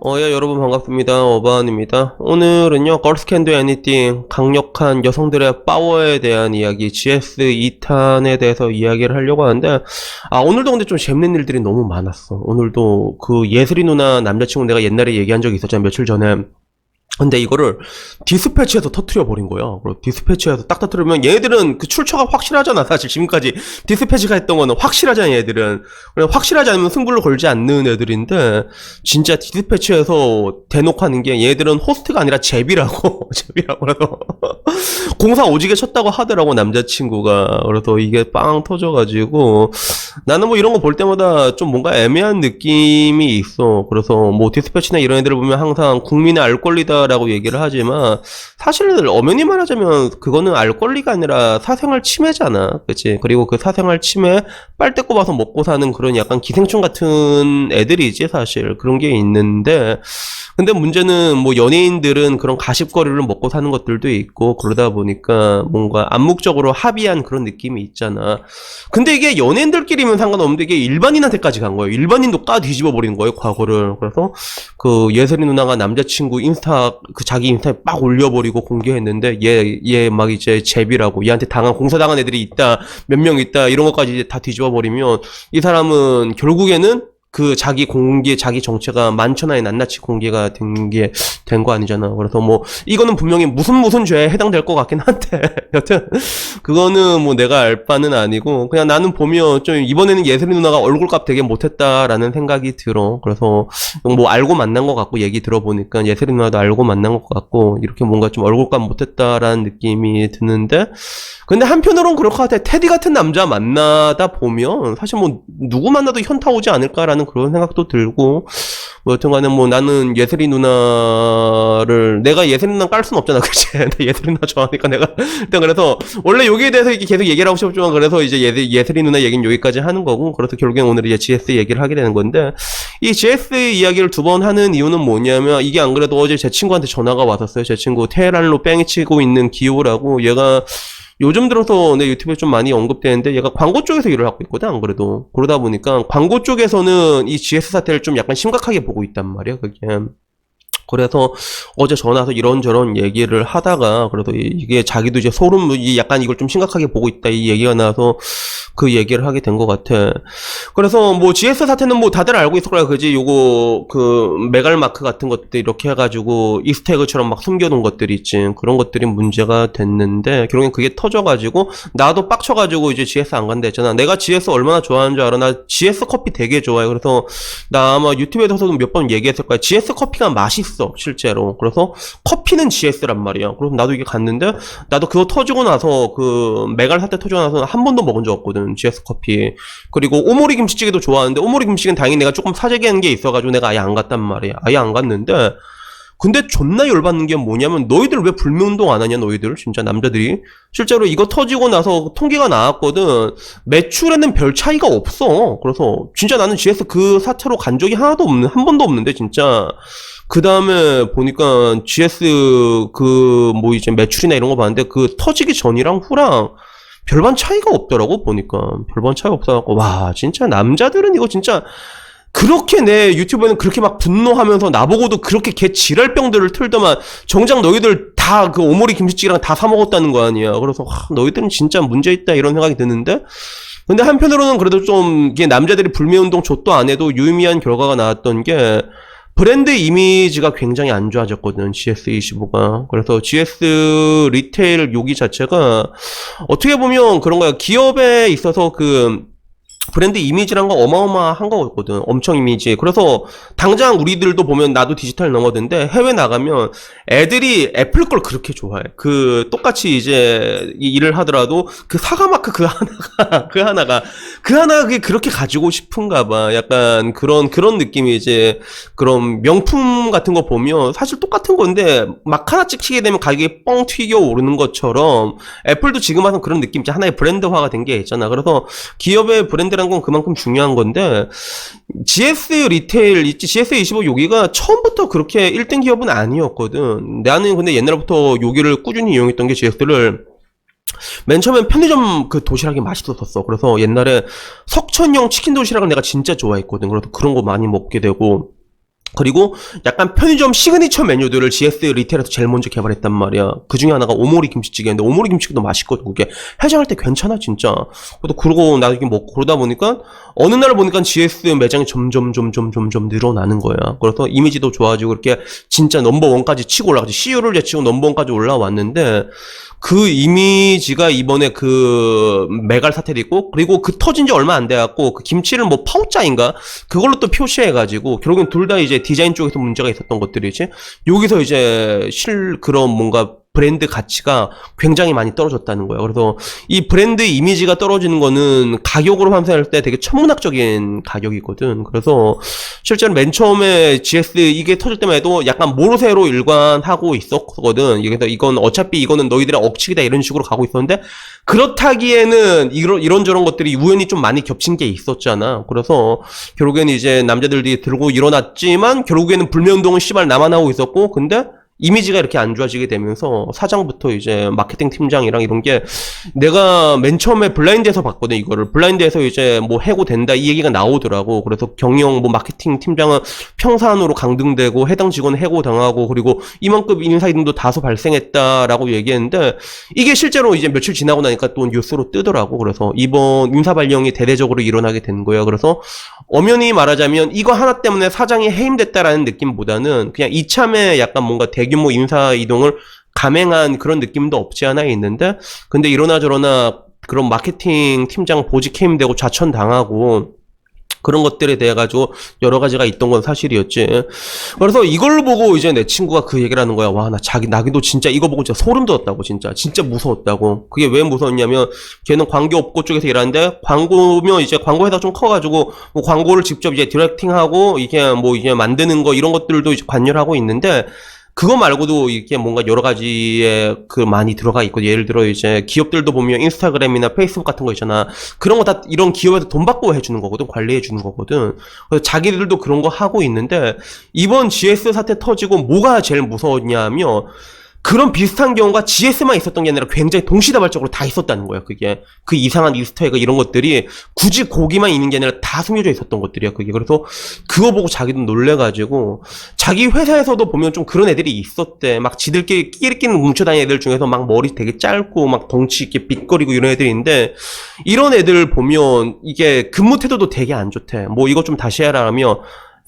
어, 예, 여러분 반갑습니다. 어바운입니다. 오늘은요, 걸스 캔도 애니띵 강력한 여성들의 파워에 대한 이야기, GS 2탄에 대해서 이야기를 하려고 하는데, 아, 오늘도 근데 좀 재밌는 일들이 너무 많았어. 오늘도 그 예슬이 누나 남자친구 내가 옛날에 얘기한 적이 있었잖아, 며칠 전에. 근데 이거를 디스패치에서 터트려 버린 거야. 그리고 디스패치에서 딱 터트리면 얘네들은 그 출처가 확실하잖아. 사실 지금까지 디스패치가 했던 거는 확실하잖아. 얘들은 그냥 확실하지 않으면 승부를 걸지 않는 애들인데 진짜 디스패치에서 대놓고 하는 게 얘들은 호스트가 아니라 제비라고 제비라고 그래서 공사 오지게 쳤다고 하더라고 남자친구가 그래서 이게 빵 터져가지고 나는 뭐 이런 거 볼 때마다 좀 뭔가 애매한 느낌이 있어. 그래서 뭐 디스패치나 이런 애들을 보면 항상 국민의 알 권리다 라고 얘기를 하지만 사실 엄연히 말하자면 그거는 알 권리가 아니라 사생활 침해잖아. 그치? 그리고 그 사생활 침해 빨대 꼽아서 먹고 사는 그런 약간 기생충 같은 애들이지 사실. 그런 게 있는데 근데 문제는 뭐 연예인들은 그런 가십거리를 먹고 사는 것들도 있고 그러다 보니까 뭔가 암묵적으로 합의한 그런 느낌이 있잖아. 근데 이게 연예인들끼리면 상관없는데 이게 일반인한테까지 간 거예요. 일반인도 까 뒤집어 버리는 거예요, 과거를. 그래서 그 예슬이 누나가 남자친구 인스타 그 자기 인스타에 막 올려버리고 공개했는데 얘 얘 막 이제 제비라고 얘한테 당한 공사당한 애들이 있다 몇 명 있다 이런 것까지 이제 다 뒤집어 버리면 이 사람은 결국에는 그 자기 공개 자기 정체가 만천하에 낱낱이 공개가 된 게 된 거 아니잖아. 그래서 뭐 이거는 분명히 무슨 무슨 죄에 해당될 것 같긴 한데 여튼 그거는 뭐 내가 알 바는 아니고 그냥 나는 보면 좀 이번에는 예슬이 누나가 얼굴값 되게 못했다라는 생각이 들어. 그래서 뭐 알고 만난 것 같고 얘기 들어보니까 예슬이 누나도 알고 만난 것 같고 이렇게 뭔가 좀 얼굴값 못했다라는 느낌이 드는데 근데 한편으로는 그럴 것 같아. 테디 같은 남자 만나다 보면 사실 뭐 누구 만나도 현타 오지 않을까라는 그런 생각도 들고 뭐 여튼간에 뭐 나는 예슬이 누나를 내가 예슬이 누나 깔 수는 없잖아 그치? 근데 예슬이 누나 좋아하니까 내가. 일단 그래서 원래 여기에 대해서 이렇게 계속 얘기를 하고 싶지만 그래서 이제 예, 예슬이 누나 얘기는 여기까지 하는 거고 그래서 결국엔 오늘 이제 GS 얘기를 하게 되는 건데 이 GS 이야기를 두 번 하는 이유는 뭐냐면 이게 안 그래도 어제 제 친구한테 전화가 왔었어요. 제 친구 테헤란로 뺑이 치고 있는 기호라고 얘가 요즘 들어서 내 유튜브에 좀 많이 언급되는데 얘가 광고 쪽에서 일을 하고 있거든 안 그래도. 그러다 보니까 광고 쪽에서는 이 GS 사태를 좀 약간 심각하게 보고 있단 말이야 그게. 그래서 어제 전화해서 이런저런 얘기를 하다가 그래도 이- 이게 자기도 이제 소름 이 약간 이걸 좀 심각하게 보고 있다 이 얘기가 나와서 그 얘기를 하게 된 것 같아. 그래서 뭐 GS 사태는 뭐 다들 알고 있을 거야 그지 요거 그 메갈 마크 같은 것들 이렇게 해가지고 이스태그처럼 막 숨겨놓은 것들이 있지 그런 것들이 문제가 됐는데 결국엔 그게 터져가지고 나도 빡쳐가지고 이제 GS 안 간다 했잖아. 내가 GS 얼마나 좋아하는 줄 알아? 나 GS 커피 되게 좋아해. 그래서 나 아마 유튜브에서도 몇 번 얘기했을 거야. GS 커피가 맛있어, 실제로. 그래서 커피는 GS란 말이야. 그럼 나도 이게 갔는데, 나도 그거 터지고 나서, 그, 메갈 사태 터지고 나서 한 번도 먹은 적 없거든, GS 커피. 그리고 오모리 김치찌개도 좋아하는데, 오모리 김치찌개는 다행히 내가 조금 사재기한 게 있어가지고 내가 아예 안 갔단 말이야. 아예 안 갔는데, 근데 존나 열받는 게 뭐냐면 너희들 왜 불매 운동 안 하냐 너희들? 진짜 남자들이. 실제로 이거 터지고 나서 통계가 나왔거든. 매출에는 별 차이가 없어. 그래서 진짜 나는 GS 그 사태로 간 적이 하나도 없는 한 번도 없는데 진짜. 그 다음에 보니까 GS 그 뭐 이제 매출이나 이런 거 봤는데 그 터지기 전이랑 후랑 별반 차이가 없더라고 보니까. 별반 차이가 없어갖고. 와 진짜 남자들은 이거 진짜 그렇게 내 유튜브에는 그렇게 막 분노하면서 나보고도 그렇게 개 지랄병들을 틀더만 정작 너희들 다 그 오모리 김치찌개랑 다 사 먹었다는 거 아니야. 그래서 와, 너희들은 진짜 문제 있다 이런 생각이 드는데? 근데 한편으로는 그래도 좀 이게 남자들이 불매운동 좆도 안 해도 유의미한 결과가 나왔던 게 브랜드 이미지가 굉장히 안 좋아졌거든 GS25가. 그래서 GS 리테일 요기 자체가 어떻게 보면 그런 거야. 기업에 있어서 그 브랜드 이미지란 건 어마어마한 거거든. 엄청 이미지. 그래서 당장 우리들도 보면 나도 디지털 넘어든데 해외 나가면 애들이 애플 걸 그렇게 좋아해. 그 똑같이 이제 이 일을 하더라도 그 사과 마크 그 하나가 그 하나가 그 하나가 그게 그렇게 가지고 싶은가 봐. 약간 그런 그런 느낌이 이제 그런 명품 같은 거 보면 사실 똑같은 건데 막 하나 찍히게 되면 가격이 뻥 튀겨 오르는 것처럼 애플도 지금 와서 그런 느낌 있지. 하나의 브랜드화가 된 게 있잖아. 그래서 기업의 브랜드 란 건 그만큼 중요한 건데 GS 리테일 있지 GS25 여기가 처음부터 그렇게 1등 기업은 아니었거든. 나는 근데 옛날부터 여기를 꾸준히 이용했던 게 GS를 맨 처음엔 편의점 그 도시락이 맛있었었어. 그래서 옛날에 석천형 치킨 도시락을 내가 진짜 좋아했거든. 그래서 그런 거 많이 먹게 되고 그리고 약간 편의점 시그니처 메뉴들을 GS 리테일에서 제일 먼저 개발했단 말이야. 그 중에 하나가 오모리 김치찌개인데 오모리 김치찌개도 맛있거든. 그게 해장할 때 괜찮아 진짜. 그래도 그러고 나중에 먹고 그러다 보니까 어느 날 보니까 GS 매장이 점점 점점 점점 늘어나는 거야. 그래서 이미지도 좋아지고 이렇게 진짜 넘버 원까지 치고 올라가지. CU를 제치고 넘버 원까지 올라왔는데 그 이미지가 이번에 그 메갈 사태도 있고 그리고 그 터진 지 얼마 안 돼갖고 그 김치를 뭐 파우짜인가? 그걸로 또 표시해가지고 결국엔 둘 다 이제 디자인 쪽에서 문제가 있었던 것들이지. 여기서 이제 실 그런 뭔가 브랜드 가치가 굉장히 많이 떨어졌다는 거예요. 그래서 이 브랜드 이미지가 떨어지는 거는 가격으로 환산할 때 되게 천문학적인 가격이거든. 그래서 실제로 맨 처음에 GS 이게 터질 때만 해도 약간 모르쇠로 일관하고 있었거든. 그래서 이건 어차피 이거는 너희들의 억측이다 이런 식으로 가고 있었는데 그렇다기에는 이런 이런저런 것들이 우연히 좀 많이 겹친 게 있었잖아. 그래서 결국에는 이제 남자들이 들고 일어났지만 결국에는 불면동은 씨발 하고 있었고 근데 이미지가 이렇게 안 좋아지게 되면서 사장부터 이제 마케팅 팀장이랑 이런 게 내가 맨 처음에 블라인드에서 봤거든 이거를. 블라인드에서 이제 뭐 해고된다 이 얘기가 나오더라고. 그래서 경영 뭐 마케팅 팀장은 평산으로 강등되고 해당 직원 해고당하고 그리고 이만급 인사이동도 다소 발생했다라고 얘기했는데 이게 실제로 이제 며칠 지나고 나니까 또 뉴스로 뜨더라고. 그래서 이번 인사 발령이 대대적으로 일어나게 된 거예요. 그래서 엄연히 말하자면 이거 하나 때문에 사장이 해임됐다라는 느낌보다는 그냥 이참에 약간 뭔가 대 규모 인사 이동을 감행한 그런 느낌도 없지 않아 있는데 근데 이러나 저러나 그런 마케팅 팀장 보직 해임되고 좌천 당하고 그런 것들에 대해 가지고 여러 가지가 있던 건 사실이었지. 그래서 이걸 보고 이제 내 친구가 그 얘기를 하는 거야. 와, 나 자기, 나기도 진짜 이거 보고 진짜 소름 돋았다고, 진짜. 진짜 무서웠다고. 그게 왜 무서웠냐면, 걔는 광고업고 쪽에서 일하는데, 광고면 이제 광고회사 좀 커가지고, 뭐 광고를 직접 이제 디렉팅하고, 이게 뭐 이제 만드는 거, 이런 것들도 이제 관여를 하고 있는데, 그거 말고도 이게 뭔가 여러 가지에 그 많이 들어가 있고 예를 들어 이제 기업들도 보면 인스타그램이나 페이스북 같은 거 있잖아. 그런 거 다 이런 기업에서 돈 받고 해주는 거거든 관리해 주는 거거든. 그래서 자기들도 그런 거 하고 있는데 이번 GS 사태 터지고 뭐가 제일 무서웠냐면 그런 비슷한 경우가 GS만 있었던 게 아니라 굉장히 동시다발적으로 다 있었다는 거야, 그게. 그 이상한 이스터에그 이런 것들이 굳이 거기만 있는 게 아니라 다 숨겨져 있었던 것들이야, 그게. 그래서 그거 보고 자기도 놀래가지고 자기 회사에서도 보면 좀 그런 애들이 있었대. 막 지들끼리 끼리끼리 뭉쳐다니는 애들 중에서 막 머리 되게 짧고 막 덩치 있게 빗거리고 이런 애들인데 이런 애들 보면 이게 근무 태도도 되게 안 좋대. 뭐 이거 좀 다시 해라 하면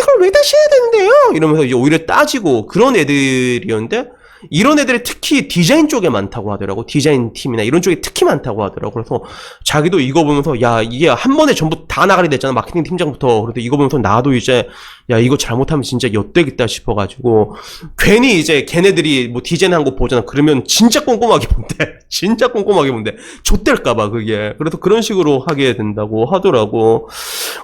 이걸 왜 다시 해야 되는데요? 이러면서 이제 오히려 따지고 그런 애들이었는데 이런 애들이 특히 디자인 쪽에 많다고 하더라고. 디자인 팀이나 이런 쪽에 특히 많다고 하더라고. 그래서 자기도 이거 보면서 야, 이게 한 번에 전부 다 나가게 됐잖아. 마케팅 팀장부터. 그래서 이거 보면서 나도 이제 야, 이거 잘못하면 진짜 엿되겠다 싶어가지고 괜히 이제 걔네들이 뭐 디자인한 거 보잖아. 그러면 진짜 꼼꼼하게 본대. 진짜 꼼꼼하게 본대. 좆될까봐 그게. 그래서 그런 식으로 하게 된다고 하더라고.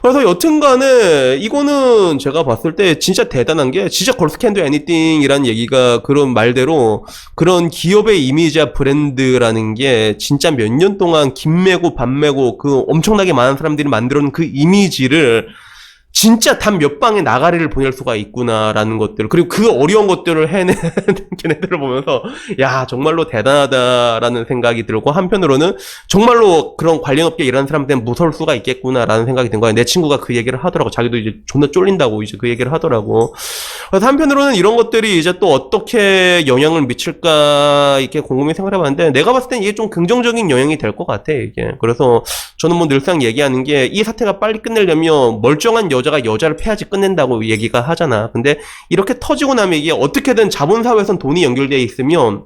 그래서 여튼간에 이거는 제가 봤을 때 진짜 대단한 게 진짜 걸스캔드 애니띵이라는 얘기가 그런 말대로 그런 기업의 이미지와 브랜드라는 게 진짜 몇 년 동안 김매고 밤매고 그 엄청나게 많은 사람들이 만들어 놓은 그 이미지를 진짜 단 몇 방에 나가리를 보낼 수가 있구나라는 것들 그리고 그 어려운 것들을 해낸 걔네들을 보면서 야 정말로 대단하다라는 생각이 들고 한편으로는 정말로 그런 관련 업계 일하는 사람들은 무서울 수가 있겠구나라는 생각이 든 거야 내 친구가 그 얘기를 하더라고. 자기도 이제 존나 쫄린다고 이제 그 얘기를 하더라고. 그래서 한편으로는 이런 것들이 이제 또 어떻게 영향을 미칠까 이렇게 곰곰이 생각해봤는데 내가 봤을 땐 이게 좀 긍정적인 영향이 될 것 같아 이게. 그래서 저는 뭐 늘상 얘기하는 게 이 사태가 빨리 끝내려면 멀쩡한 여 여자가 여자를 패야지 끝낸다고 얘기가 하잖아. 근데 이렇게 터지고 나면 이게 어떻게든 자본사회에선 돈이 연결되어 있으면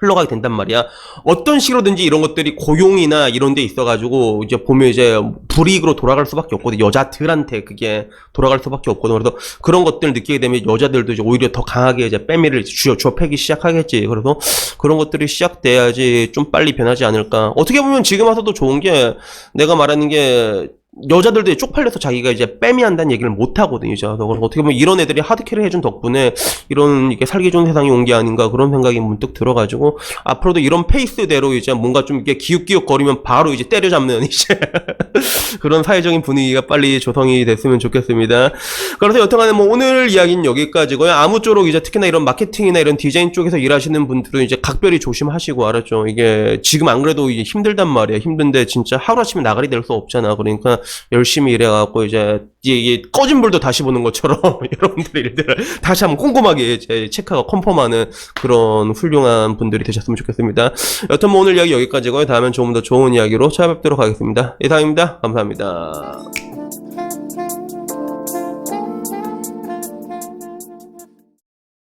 흘러가게 된단 말이야. 어떤 식으로든지 이런 것들이 고용이나 이런 데 있어가지고, 이제 보면 이제 불이익으로 돌아갈 수밖에 없거든. 여자들한테 그게 돌아갈 수밖에 없거든. 그래서 그런 것들을 느끼게 되면 여자들도 이제 오히려 더 강하게 이제 빼미를 주어, 주어 패기 시작하겠지. 그래서 그런 것들이 시작돼야지 좀 빨리 변하지 않을까. 어떻게 보면 지금 와서도 좋은 게, 내가 말하는 게, 여자들도 쪽팔려서 자기가 이제 빼미 한다는 얘기를 못 하거든요. 이제 어떻게 보면 이런 애들이 하드캐리 해준 덕분에 이런 이게 살기 좋은 세상이 온 게 아닌가 그런 생각이 문득 들어가지고 앞으로도 이런 페이스대로 이제 뭔가 좀 이게 기웃기웃 거리면 바로 이제 때려잡는 이제 그런 사회적인 분위기가 빨리 조성이 됐으면 좋겠습니다. 그래서 여튼간에 뭐 오늘 이야기는 여기까지고요. 아무쪼록 이제 특히나 이런 마케팅이나 이런 디자인 쪽에서 일하시는 분들은 이제 각별히 조심하시고 알았죠. 이게 지금 안 그래도 이게 힘들단 말이야. 힘든데 진짜 하루아침에 나가리 될 수 없잖아. 그러니까 열심히 일해갖고 이제 이게, 꺼진 불도 다시 보는 것처럼 여러분들의 일들을 다시 한번 꼼꼼하게 이제 체크하고 컨펌하는 그런 훌륭한 분들이 되셨으면 좋겠습니다. 여튼 뭐 오늘 이야기 여기까지고요. 다음엔 조금 더 좋은 이야기로 찾아뵙도록 하겠습니다. 이상입니다. 감사합니다.